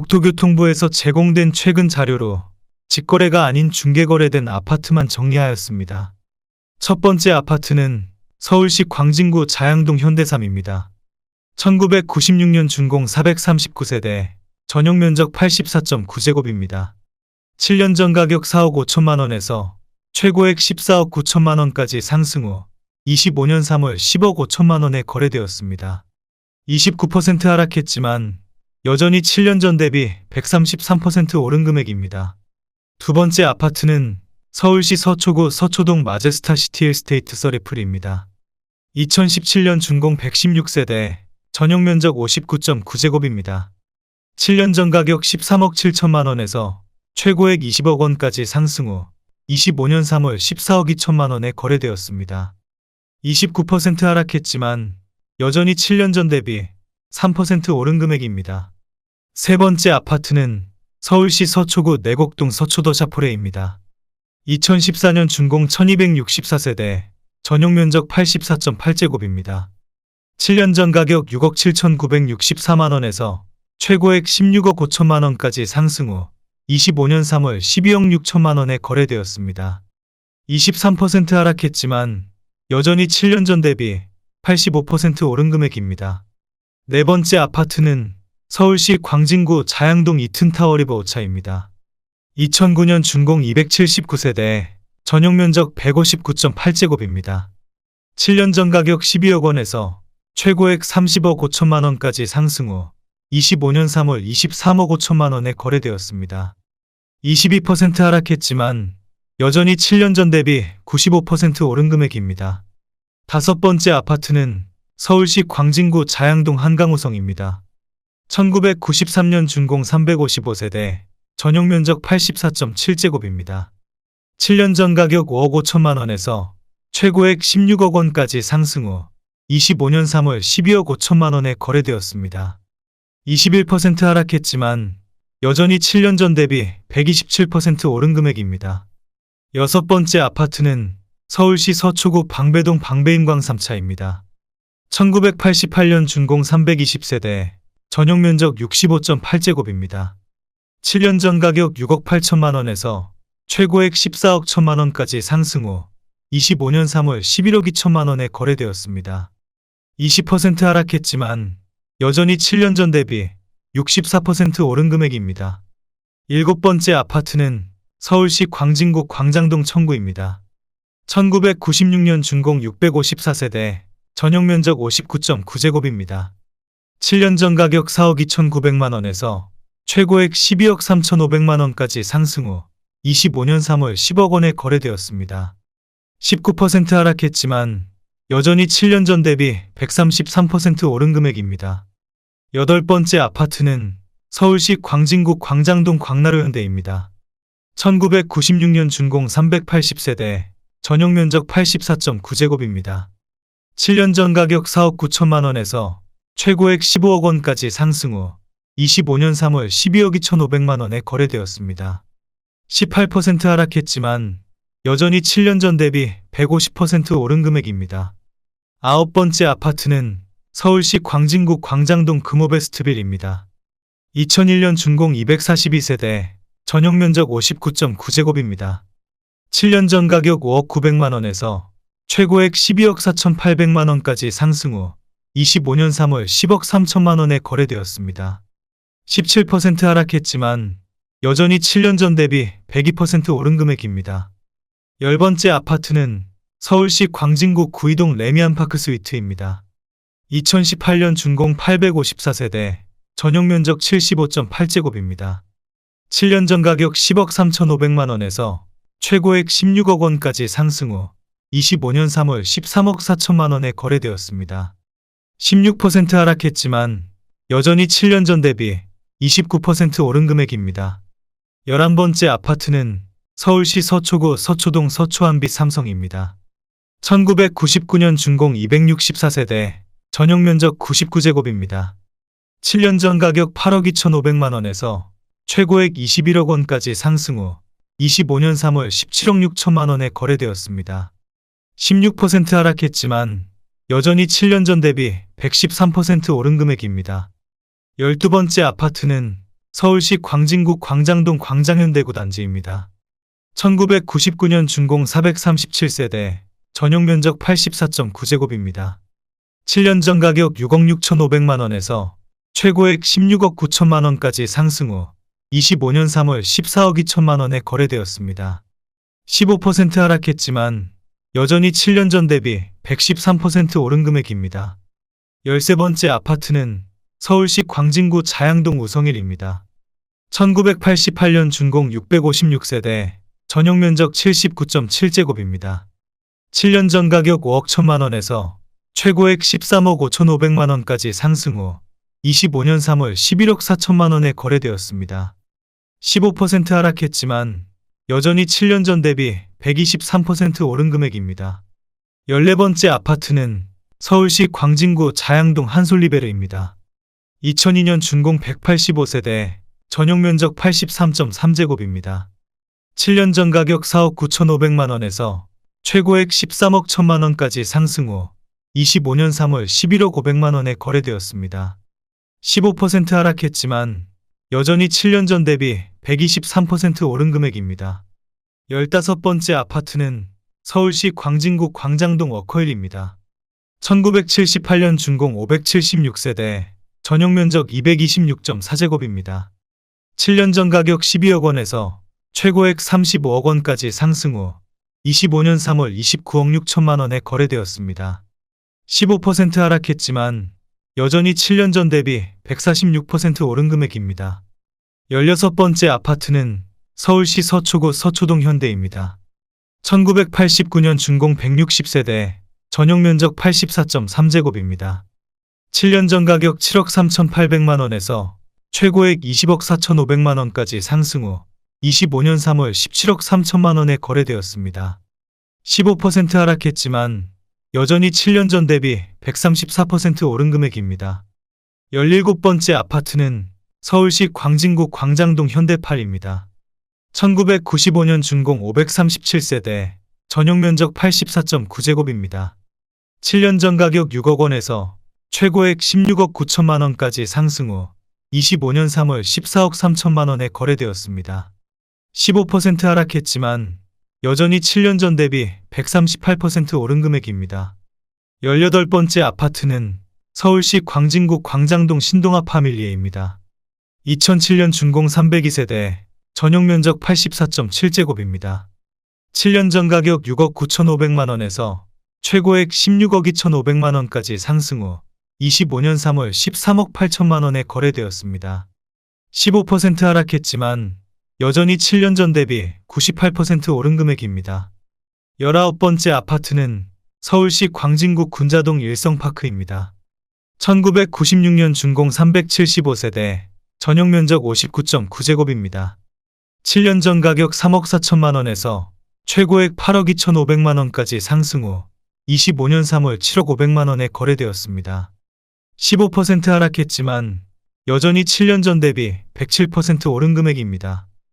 국토교통부에서 제공된 최근 자료로 직거래가 아닌 중개거래된 아파트만 정리하였습니다. 첫 번째 아파트는 서울시 광진구 자양동 현대삼입니다. 1996년 준공 439세대, 전용 면적 84.9제곱입니다. 7년 전 가격 4억 5천만 원에서 최고액 14억 9천만 원까지 상승 후 25년 3월 10억 5천만 원에 거래되었습니다. 29% 하락했지만 여전히 7년 전 대비 133% 오른 금액입니다. 두 번째 아파트는 서울시 서초구 서초동 마제스타 시티 에스테이트 서리플입니다. 2017년 준공 116세대, 전용 면적 59.9제곱입니다. 7년 전 가격 13억 7천만 원에서 최고액 20억 원까지 상승 후 25년 3월 14억 2천만 원에 거래되었습니다. 29% 하락했지만 여전히 7년 전 대비 3% 오른 금액입니다. 세 번째 아파트는 서울시 서초구 내곡동 서초도 샤포레입니다. 2014년 준공 1264세대, 전용 면적 84.8제곱입니다. 7년 전 가격 6억 7,964만 원에서 최고액 16억 5천만 원까지 상승 후 25년 3월 12억 6천만 원에 거래되었습니다. 23% 하락했지만 여전히 7년 전 대비 85% 오른 금액입니다. 네 번째 아파트는 서울시 광진구 자양동 이튼타워 리버 오차입니다. 2009년 준공 279세대, 전용 면적 159.8제곱입니다. 7년 전 가격 12억 원에서 최고액 30억 5천만 원까지 상승 후 25년 3월 23억 5천만 원에 거래되었습니다. 22% 하락했지만 여전히 7년 전 대비 95% 오른 금액입니다. 다섯 번째 아파트는 서울시 광진구 자양동 한강호성입니다. 1993년 준공 355세대, 전용 면적 84.7제곱입니다. 7년 전 가격 5억 5천만 원에서 최고액 16억 원까지 상승 후 25년 3월 12억 5천만 원에 거래되었습니다. 21% 하락했지만 여전히 7년 전 대비 127% 오른 금액입니다. 여섯 번째 아파트는 서울시 서초구 방배동 방배인광 3차입니다. 1988년 준공 320세대, 전용 면적 65.8제곱입니다. 7년 전 가격 6억 8천만 원에서 최고액 14억 천만 원까지 상승 후 25년 3월 11억 2천만 원에 거래되었습니다. 20% 하락했지만 여전히 7년 전 대비 64% 오른 금액입니다. 일곱 번째 아파트는 서울시 광진구 광장동 청구입니다. 1996년 준공 654세대, 전용 면적 59.9제곱입니다. 7년 전 가격 4억 2,900만 원에서 최고액 12억 3,500만 원까지 상승 후 25년 3월 10억 원에 거래되었습니다. 19% 하락했지만 여전히 7년 전 대비 133% 오른 금액입니다. 여덟 번째 아파트는 서울시 광진구 광장동 광나루 현대입니다. 1996년 준공 380세대, 전용 면적 84.9제곱입니다. 7년 전 가격 4억 9천만 원에서 최고액 15억 원까지 상승 후 25년 3월 12억 2,500만 원에 거래되었습니다. 18% 하락했지만 여전히 7년 전 대비 150% 오른 금액입니다. 아홉 번째 아파트는 서울시 광진구 광장동 금호베스트빌입니다. 2001년 준공 242세대, 전용 면적 59.9제곱입니다. 7년 전 가격 5억 900만 원에서 최고액 12억 4,800만 원까지 상승 후 25년 3월 10억 3천만 원에 거래되었습니다. 17% 하락했지만 여전히 7년 전 대비 102% 오른 금액입니다. 열 번째 아파트는 서울시 광진구 구이동 레미안파크 스위트입니다. 2018년 준공 854세대, 전용 면적 75.8제곱입니다. 7년 전 가격 10억 3,500만 원에서 최고액 16억 원까지 상승 후 25년 3월 13억 4천만 원에 거래되었습니다. 16% 하락했지만 여전히 7년 전 대비 29% 오른 금액입니다. 11번째 아파트는 서울시 서초구 서초동 서초안빛 삼성입니다. 1999년 준공 264세대, 전용 면적 99제곱입니다. 7년 전 가격 8억 2,500만 원에서 최고액 21억 원까지 상승 후 25년 3월 17억 6천만 원에 거래되었습니다. 16% 하락했지만 여전히 7년 전 대비 113% 오른 금액입니다. 12번째 아파트는 서울시 광진구 광장동 광장현대구 단지입니다. 1999년 준공 437세대, 전용 면적 84.9제곱입니다. 7년 전 가격 6억 6,500만 원에서 최고액 16억 9천만 원까지 상승 후 25년 3월 14억 2천만 원에 거래되었습니다. 15% 하락했지만 여전히 7년 전 대비 113% 오른 금액입니다. 13번째 아파트는 서울시 광진구 자양동 우성일입니다. 1988년 준공 656세대, 전용 면적 79.7제곱입니다. 7년 전 가격 5억 1천만 원에서 최고액 13억 5천5백만 원까지 상승 후 25년 3월 11억 4천만 원에 거래되었습니다. 15% 하락했지만 여전히 7년 전 대비 123% 오른 금액입니다. 14번째 아파트는 서울시 광진구 자양동 한솔리베르입니다. 2002년 준공 185세대, 전용 면적 83.3제곱입니다. 7년 전 가격 4억 9천5백만 원에서 최고액 13억 1천만 원까지 상승 후 25년 3월 11억 5백만 원에 거래되었습니다. 15% 하락했지만 여전히 7년 전 대비 123% 오른 금액입니다. 15번째 아파트는 서울시 광진구 광장동 워커힐입니다. 1978년 준공 576세대, 전용 면적 226.4제곱입니다. 7년 전 가격 12억 원에서 최고액 35억 원까지 상승 후 25년 3월 29억 6천만 원에 거래되었습니다. 15% 하락했지만 여전히 7년 전 대비 146% 오른 금액입니다. 16번째 아파트는 서울시 서초구 서초동 현대입니다. 1989년 준공 160세대, 전용 면적 84.3제곱입니다. 7년 전 가격 7억 3,800만 원에서 최고액 20억 4,500만 원까지 상승 후 25년 3월 17억 3천만 원에 거래되었습니다. 15% 하락했지만 여전히 7년 전 대비 134% 오른 금액입니다. 17번째 아파트는 서울시 광진구 광장동 현대팔입니다. 1995년 준공 537세대, 전용 면적 84.9제곱입니다. 7년 전 가격 6억 원에서 최고액 16억 9천만 원까지 상승 후 25년 3월 14억 3천만 원에 거래되었습니다. 15% 하락했지만 여전히 7년 전 대비 138% 오른 금액입니다. 18번째 아파트는 서울시 광진구 광장동 신동아 파밀리에입니다. 2007년 준공 302세대, 전용 면적 84.7제곱입니다. 7년 전 가격 6억 9,500만 원에서 최고액 16억 2,500만 원까지 상승 후 25년 3월 13억 8천만 원에 거래되었습니다. 15% 하락했지만 여전히 7년 전 대비 98% 오른 금액입니다. 19번째 아파트는 서울시 광진구 군자동 일성파크입니다. 1996년 준공 375세대, 전용 면적 59.9제곱입니다. 7년 전 가격 3억 4천만 원에서 최고액 8억 2천5백만 원까지 상승 후 25년 3월 7억 5백만 원에 거래되었습니다. 15% 하락했지만 여전히 7년 전 대비 107% 오른 금액입니다.